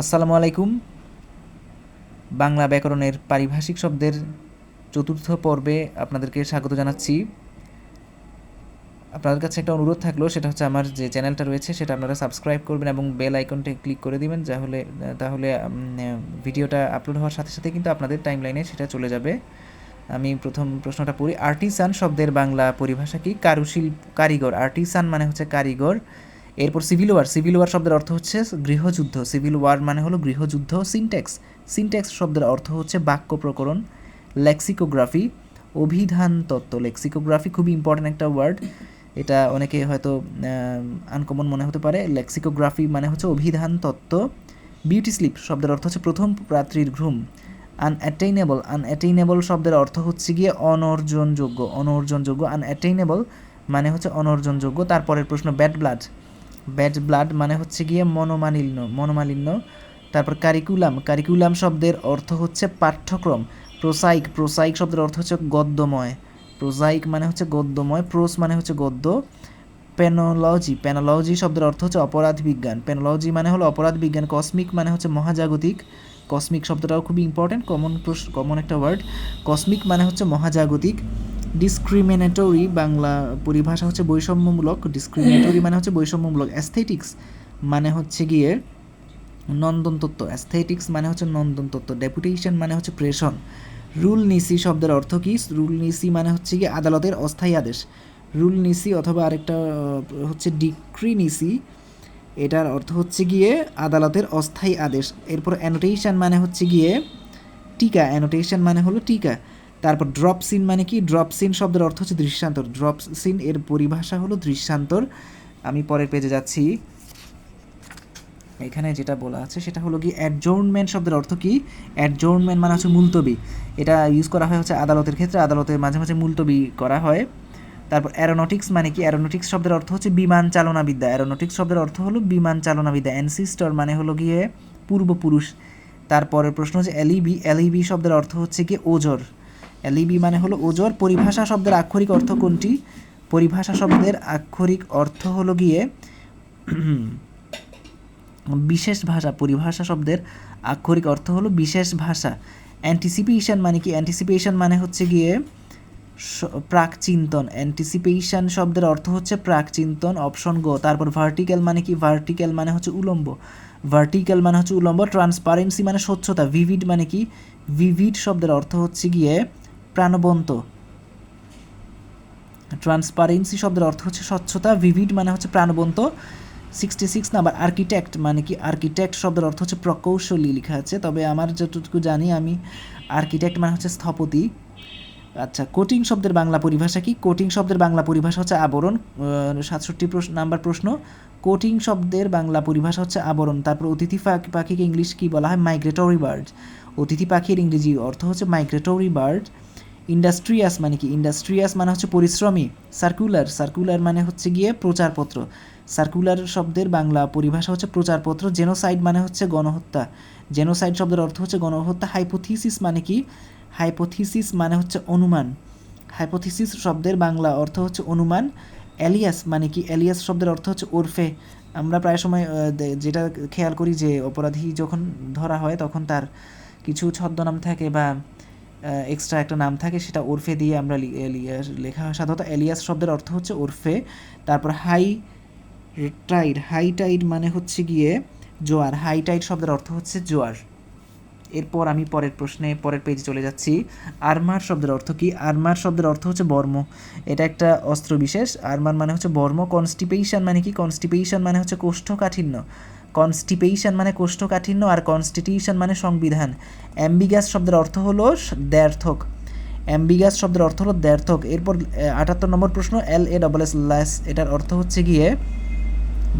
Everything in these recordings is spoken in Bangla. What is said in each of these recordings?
আসসালামু আলাইকুম। বাংলা ব্যাকরণের পারিভাষিক শব্দের চতুর্থ পর্বে আপনাদেরকে স্বাগত জানাচ্ছি। আপনাদের কাছে একটা অনুরোধ থাকল, সেটা হচ্ছে আমার যে চ্যানেলটা রয়েছে, সেটা আপনারা সাবস্ক্রাইব করবেন এবং বেল আইকনটা ক্লিক করে দিবেন তাহলে তাহলে ভিডিওটা আপলোড হওয়ার সাথে সাথে কিন্তু আপনাদের টাইমলাইনে সেটা চলে যাবে। আমি প্রথম প্রশ্নটা পড়ি, আর্টিসান শব্দের বাংলা পরিভাষা কি? কারুশিল্প, কারিগর। আর্টিসান মানে হচ্ছে কারিগর। এরপর সিভিল ওয়ার সিভিল ওয়ার শব্দের অর্থ হচ্ছে গৃহযুদ্ধ। সিভিল ওয়ার মানে হলো গৃহযুদ্ধ সিনট্যাক্স সিনট্যাক্স শব্দের অর্থ হচ্ছে বাক্য প্রকরণ লেক্সিকোগ্রাফি অভিধান তত্ত্ব। লেক্সিকোগ্রাফি খুবই ইম্পর্ট্যান্ট একটা ওয়ার্ড এটা অনেকে হয়তো আনকমন মনে হতে পারে। লেক্সিকোগ্রাফি মানে হচ্ছে অভিধান তত্ত্ব। বিউটি স্লিপ শব্দের অর্থ হচ্ছে প্রথম রাত্রির ঘুম। আনঅ্যাটেইনেবল আনঅ্যাটেইনেবল শব্দের অর্থ হচ্ছে গিয়ে অনর্জনযোগ্য। অনর্জনযোগ্য আনঅ্যাটেইনেবল মানে হচ্ছে অনর্জনযোগ্য। তারপরের প্রশ্ন ব্যাড ব্লাড ব্যাড ব্লাড মানে হচ্ছে গিয়ে মনোমালিন্য মনোমালিন্য। তারপর কারিকুলাম কারিকুলাম শব্দের অর্থ হচ্ছে পাঠ্যক্রম। প্রোসাইক প্রোসাইক শব্দের অর্থ হচ্ছে গদ্যময়। প্রোসাইক মানে হচ্ছে গদ্যময়, প্রোস মানে হচ্ছে গদ্য। পেনোলজি পেনোলজি শব্দের অর্থ হচ্ছে অপরাধ বিজ্ঞান। পেনোলজি মানে হলো অপরাধ বিজ্ঞান, কসমিক মানে হচ্ছে মহাজাগতিক। কসমিক শব্দটাও খুবই ইম্পর্টেন্ট কমন কমন একটা ওয়ার্ড কসমিক মানে হচ্ছে মহাজাগতিক। ডিসক্রিমিনেটরি বাংলা পরিভাষা হচ্ছে বৈষম্যমূলক ডিসক্রিমিনেটরি মানে হচ্ছে বৈষম্যমূলক। অ্যাস্থেটিক্স মানে হচ্ছে গিয়ে নন্দন তত্ত্ব অ্যাস্থেটিক্স মানে হচ্ছে নন্দন তত্ত্ব ডেপুটেশন মানে হচ্ছে প্রেশন রুল নিসি শব্দের অর্থ কী? রুল নিসি মানে হচ্ছে গিয়ে আদালতের অস্থায়ী আদেশ। রুল নিসি অথবা আরেকটা হচ্ছে ডিক্রি নিসি এটার অর্থ হচ্ছে গিয়ে আদালতের অস্থায়ী আদেশ। এরপর অ্যানোটেশন মানে হচ্ছে গিয়ে টিকা। অ্যানোটেশন মানে হলো টিকা। তারপর ড্রপ সিন মানে কি? ড্রপ সিন শব্দের অর্থ হচ্ছে দৃশ্যান্তর ড্রপ সিন এর পরিভাষা হলো দৃশ্যান্তর আমি পরের পেজে যাচ্ছি। এখানে যেটা বলা আছে সেটা হলো কি অ্যাডজোর্নমেন্ট শব্দের অর্থ কি? অ্যাডজোর্নমেন্ট মানে হচ্ছে মুলতবি। এটা ইউজ করা হয় হচ্ছে আদালতের ক্ষেত্রে। আদালতে মাঝে মাঝে মুলতবি করা হয়। তারপর অ্যারোনটিক্স মানে কি? অ্যারোনটিক্স শব্দের অর্থ হচ্ছে বিমান চালনাবিদ্যা অ্যারোনটিক্স শব্দের অর্থ হলো বিমান চালনাবিদ্যা অ্যানসিস্টর মানে হলো গিয়ে পূর্বপুরুষ। তারপরের প্রশ্ন হচ্ছে এলইবি এলইবি শব্দের অর্থ হচ্ছে কি? ওজর। এলইবি মানে হলো ওজর পরিভাষা শব্দের আক্ষরিক অর্থ কোনটি? পরিভাষা শব্দের আক্ষরিক অর্থ হলো গিয়ে বিশেষ ভাষা, পরিভাষা শব্দের আক্ষরিক অর্থ হলো বিশেষ ভাষা। অ্যান্টিসিপেশন মানে কি? অ্যান্টিসিপেশন মানে হচ্ছে গিয়ে প্রাকচিন্তন। অ্যান্টিসিপেশন শব্দের অর্থ হচ্ছে প্রাকচিন্তন অপশন গো তারপর ভার্টিক্যাল মানে কি? ভার্টিক্যাল মানে হচ্ছে উলম্ব। ভার্টিক্যাল মানে হচ্ছে উলম্ব। ট্রান্সপারেন্সি মানে স্বচ্ছতা। ভিভিড মানে কি? ভিভিড শব্দের অর্থ হচ্ছে গিয়ে প্রাণবন্ত। ট্রান্সপারেন্সি শব্দের অর্থ হচ্ছে স্বচ্ছতা ভিভিড মানে হচ্ছে প্রাণবন্ত। সিক্সটি সিক্স নাম্বার আর্কিটেক্ট মানে কি? আর্কিটেক্ট শব্দের অর্থ হচ্ছে প্রকৌশলী লেখা আছে। তবে আমার যতটুকু জানি, আমি আর্কিটেক্ট মানে হচ্ছে স্থপতি। আচ্ছা কোটিং শব্দের বাংলা পরিভাষা কি? কোটিং শব্দের বাংলা পরিভাষা হচ্ছে আবরণ। সাতষট্টি প্রশ্ন নাম্বার প্রশ্ন। কোটিং শব্দের বাংলা পরিভাষা হচ্ছে আবরণ। তারপর অতিথি পাখি পাখিকে ইংলিশ কি বলা হয়? মাইগ্রেটরি বার্ড অতিথি পাখির ইংরেজি অর্থ হচ্ছে মাইগ্রেটরি বার্ড ইন্ডাস্ট্রিয়াস মানে কি? ইন্ডাস্ট্রিয়াস মানে হচ্ছে পরিশ্রমী সার্কুলার সার্কুলার মানে হচ্ছে গিয়ে প্রচারপত্র। সার্কুলার শব্দের বাংলা পরিভাষা হচ্ছে প্রচারপত্র। জেনোসাইড মানে হচ্ছে গণহত্যা। জেনোসাইড শব্দের অর্থ হচ্ছে গণহত্যা। হাইপোথিসিস মানে কি? হাইপোথিসিস মানে হচ্ছে অনুমান। হাইপোথিসিস শব্দের বাংলা অর্থ হচ্ছে অনুমান। অ্যালিয়াস মানে কি? অ্যালিয়াস শব্দের অর্থ হচ্ছে ওরফে। আমরা প্রায় সময় যেটা খেয়াল করি যে অপরাধী যখন ধরা হয় তখন তার কিছু ছদ্মনাম থাকে বা এক্সট্রা একটা নাম থাকে, সেটা ওরফে দিয়ে আমরা লেখা সাধারণত এলিয়াস শব্দের অর্থ হচ্ছে ওরফে। তারপর হাই টাইড হাই টাইড মানে হচ্ছে গিয়ে জোয়ার। হাই টাইড শব্দের অর্থ হচ্ছে জোয়ার। এরপর আমি পরের প্রশ্নে, পরের পেজে চলে যাচ্ছি। আরমার শব্দের অর্থ কি? আরমার শব্দের অর্থ হচ্ছে বর্ম। এটা একটা অস্ত্র বিশেষ। আরমার মানে হচ্ছে বর্ম। কনস্টিপেশন মানে কি? কনস্টিপেশন মানে হচ্ছে কোষ্ঠকাঠিন্য। কনস্টিপেশন মানে কোষ্ঠকাঠিন্য আর কনস্টিটিউশন মানে সংবিধান। অ্যাম্বিগাস শব্দের অর্থ হলো দ্ব্যর্থক অ্যাম্বিগাস শব্দের অর্থ হলো দ্ব্যর্থক এরপর আটাত্তর নম্বর প্রশ্ন এল এ ডবল এস ল্যাস এটার অর্থ হচ্ছে গিয়ে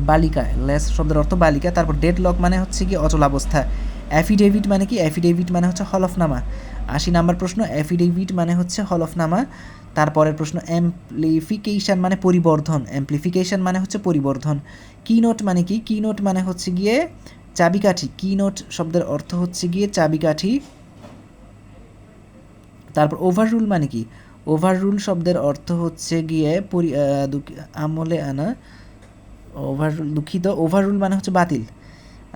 বালিকা। লেস শব্দের অর্থ বালিকা। তারপর ডেড লক মানে হচ্ছে কি অচলাবস্থা। অ্যাফিডেভিট মানে কি? অ্যাফিডেভিট মানে হচ্ছে হলফনামা। আশি নাম্বার প্রশ্ন অ্যাফিডেভিট মানে হচ্ছে হলফনামা। তারপরের প্রশ্ন অ্যাম্প্লিফিকেশন মানে পরিবর্ধন। অ্যাম্প্লিফিকেশন মানে হচ্ছে পরিবর্ধন। কি নোট মানে কি? কি নোট মানে হচ্ছে গিয়ে চাবিকাঠি। কি নোট শব্দের অর্থ হচ্ছে গিয়ে চাবিকাঠি। তারপর ওভাররুল মানে কি? ওভাররুল শব্দের অর্থ হচ্ছে গিয়ে আমলে আনা। ওভার দুঃখিত। ওভাররুল মানে হচ্ছে বাতিল।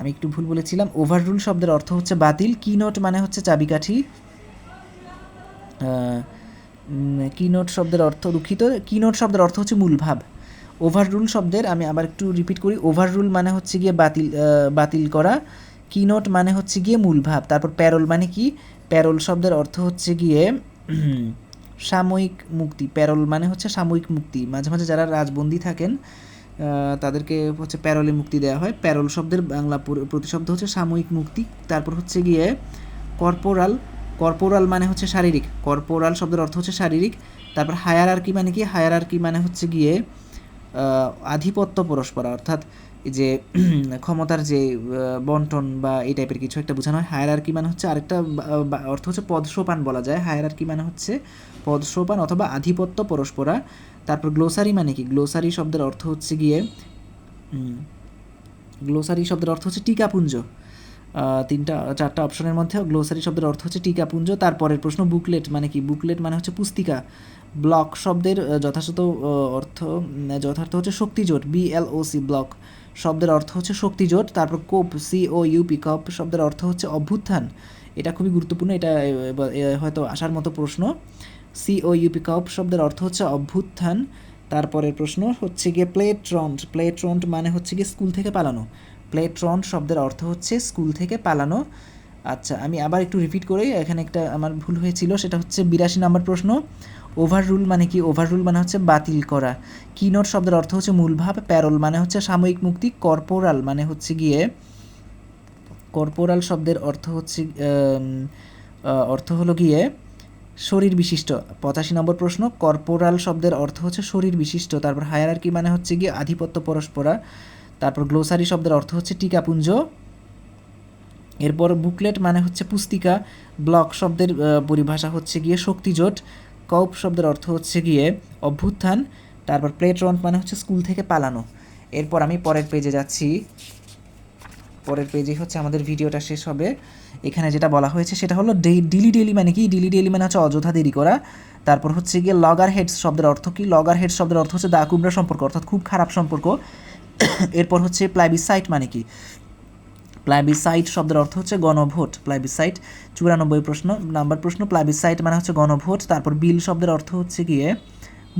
আমি একটু ভুল বলেছিলাম। ওভাররুল শব্দের অর্থ হচ্ছে বাতিল কি নোট মানে হচ্ছে চাবিকাঠি। কি নোট শব্দের অর্থ দুঃখিত কি নোট শব্দের অর্থ হচ্ছে মূলভাব ওভাররুল শব্দের আমি আবার একটু রিপিট করি ওভাররুল মানে হচ্ছে গিয়ে বাতিল বাতিল করা কি নোট মানে হচ্ছে গিয়ে মূলভাব তারপর প্যারোল মানে কি? প্যারোল শব্দের অর্থ হচ্ছে গিয়ে, সাময়িক মুক্তি। প্যারোল মানে হচ্ছে সাময়িক মুক্তি। মাঝে মাঝে যারা রাজবন্দী থাকেন তাদেরকে হচ্ছে প্যারোলে মুক্তি দেওয়া হয়। প্যারল শব্দের বাংলা প্রতিশব্দ হচ্ছে সাময়িক মুক্তি। তারপর হচ্ছে গিয়ে কর্পোরাল। কর্পোরাল মানে হচ্ছে শারীরিক। কর্পোরাল শব্দের অর্থ হচ্ছে শারীরিক। তারপর হায়ার আর কি মানে কি? হায়ার আর কি মানে হচ্ছে গিয়ে আধিপত্য পরস্পর। অর্থাৎ যে, ক্ষমতার যে বন্টন বা এই টাইপের কিছু একটা বোঝানো হয়। হায়ার আর কি মানে হচ্ছে আরেকটা অর্থ হচ্ছে পদসোপান বলা যায়। হায়ার আর কি মানে হচ্ছে পদসোপান অথবা আধিপত্য পরস্পরা। তারপর গ্লোসারি মানে কি? গ্লোসারি শব্দের অর্থ হচ্ছে গিয়ে গ্লোসারি শব্দের অর্থ হচ্ছে টিকাপুঞ্জ। তিনটা, চারটা অপশনের মধ্যে গ্লোসারি শব্দের অর্থ হচ্ছে টিকাপুঞ্জ। তারপরের প্রশ্ন বুকলেট মানে কি? বুকলেট মানে হচ্ছে পুস্তিকা। ব্লক শব্দের যথাযথ অর্থ যথার্থ হচ্ছে শক্তিজোট বিএলওসি ব্লক শব্দের অর্থ হচ্ছে শক্তিজোট তারপর কোপ, সি ও ইউপি কপ, শব্দের অর্থ হচ্ছে অভ্যুত্থান। এটা খুবই গুরুত্বপূর্ণ, এটা হয়তো আসার মতো প্রশ্ন। সি ও ইউপি কপ, শব্দের অর্থ হচ্ছে অভ্যুত্থান। তারপরের প্রশ্ন হচ্ছে গিয়ে প্লেট্রন্ট প্লেট্রন্ট মানে হচ্ছে গিয়ে স্কুল থেকে পালানো। প্লেট্রন্ট শব্দের অর্থ হচ্ছে স্কুল থেকে পালানো। আচ্ছা আমি আবার একটু রিপিট করি, এখানে একটা আমার ভুল হয়েছিল, সেটা হচ্ছে বিরাশি নম্বর প্রশ্ন। ওভাররুল মানে কি? ওভাররুল মানে হচ্ছে বাতিল করা। কিনোট শব্দের অর্থ হচ্ছে মূলভাব প্যারোল মানে হচ্ছে সাময়িক মুক্তি কর্পোরাল মানে হচ্ছে গিয়ে কর্পোরাল শব্দের অর্থ হচ্ছে অর্থ হলো গিয়ে শরীর বিশিষ্ট। পঁচাশি নম্বর প্রশ্ন কর্পোরাল শব্দের অর্থ হচ্ছে শরীর বিশিষ্ট। তারপর হায়ারার্কি মানে হচ্ছে গিয়ে আধিপত্য পরস্পরা। তারপর গ্লোসারি শব্দের অর্থ হচ্ছে টিকাপুঞ্জ। এরপর বুকলেট মানে হচ্ছে পুস্তিকা। ব্লক শব্দের পরিভাষা হচ্ছে গিয়ে শক্তিজোট। কৌপ শব্দের অর্থ হচ্ছে গিয়ে অভ্যুত্থান, তারপর প্লেট্রন মানে হচ্ছে স্কুল থেকে পালানো। এরপর আমি পরের পেজে যাচ্ছি। পরের পেজে হচ্ছে আমাদের ভিডিওটা শেষ হবে। এখানে যেটা বলা হয়েছে সেটা হলো ডিলি ডেলি মানে কি? ডিলি ডেলি মানে হচ্ছে অযথা দেরি করা। তারপর হচ্ছে গিয়ে লগার হেডস শব্দের অর্থ কি? লগার হেড শব্দের অর্থ হচ্ছে দা কুমড়া সম্পর্ক, অর্থাৎ খুব খারাপ সম্পর্ক। এরপর হচ্ছে প্লাইবিসাইট মানে কি? প্লাইবিসাইট শব্দের অর্থ হচ্ছে গণভোট। প্লাইবিসাইট, চুরানব্বই প্রশ্ন, নাম্বার প্রশ্ন, প্লাইবিসাইট মানে হচ্ছে গণভোট। তারপর বিল শব্দের অর্থ হচ্ছে গিয়ে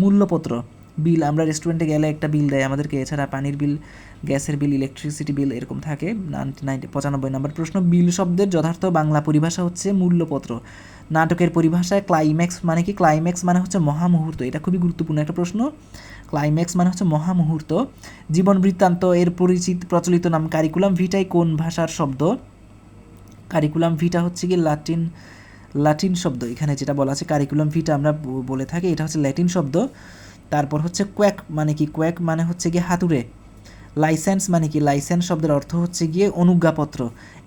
মূল্যপত্র। বিল, আমরা রেস্টুরেন্টে গেলে একটা বিল দেয় আমাদেরকে, এছাড়া পানির বিল, গ্যাসের বিল ইলেকট্রিসিটি বিল এরকম থাকে নাইনটি পঁচানব্বই নম্বর প্রশ্ন, বিল শব্দের যথার্থ বাংলা পরিভাষা হচ্ছে মূল্যপত্র। নাটকের পরিভাষায় ক্লাইম্যাক্স মানে কি? ক্লাইম্যাক্স মানে হচ্ছে মহামুহূর্ত, এটা খুবই গুরুত্বপূর্ণ একটা প্রশ্ন। ক্লাইম্যাক্স মানে হচ্ছে মহামুহূর্ত। জীবন বৃত্তান্ত, এর পরিচিত প্রচলিত নাম কারিকুলাম ভিটাই কোন ভাষার শব্দ? কারিকুলাম ভিটা হচ্ছে কি? লাটিন লাটিন শব্দ, এখানে যেটা বলা আছে কারিকুলাম ভিটা আমরা বলে থাকি, এটা হচ্ছে ল্যাটিন শব্দ। তারপর হচ্ছে কোয়াক মানে কি? কোয়াক মানে হচ্ছে গিয়ে হাতুড়ে। লাইসেন্স মানে কি? লাইসেন্স শব্দের অর্থ হচ্ছে গিয়ে অনুজ্ঞাপত্র।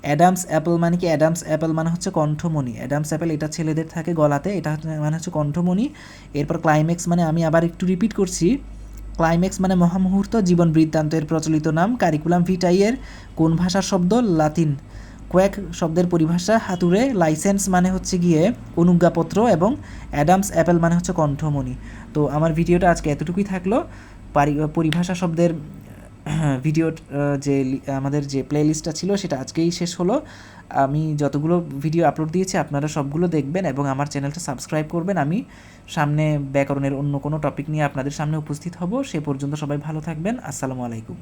অ্যাডামস অ্যাপেল মানে কি? অ্যাডামস অ্যাপেল মানে হচ্ছে কণ্ঠমণি। অ্যাডামস অ্যাপেল এটা ছেলেদের থাকে গলাতে, এটা মানে হচ্ছে কণ্ঠমণি। এরপর ক্লাইম্যাক্স মানে আমি আবার একটু রিপিট করছি। ক্লাইম্যাক্স মানে মহামুহূর্ত, জীবন বৃত্তান্তের প্রচলিত নাম কারিকুলাম ভিটাইয়ের কোন ভাষার শব্দ? লাতিন কোয়াক শব্দের পরিভাষা। হাতুড়ে লাইসেন্স মানে হচ্ছে গিয়ে অনুজ্ঞাপত্র এবং অ্যাডামস অ্যাপেল মানে হচ্ছে কণ্ঠমণি। তো আমার ভিডিওটা আজকে এতটুকুই থাকল। পারি- পরিভাষা শব্দের ভিডিও যে আমাদের যে প্লেলিস্টটা ছিল সেটা আজকেই শেষ হলো। আমি যতগুলো ভিডিও আপলোড দিয়েছি আপনারা সবগুলো দেখবেন এবং আমার চ্যানেলটা সাবস্ক্রাইব করবেন। আমি সামনে ব্যাকরণের অন্য কোনো টপিক নিয়ে আপনাদের সামনে উপস্থিত হব। সে পর্যন্ত সবাই ভালো থাকবেন। আসসালামু আলাইকুম।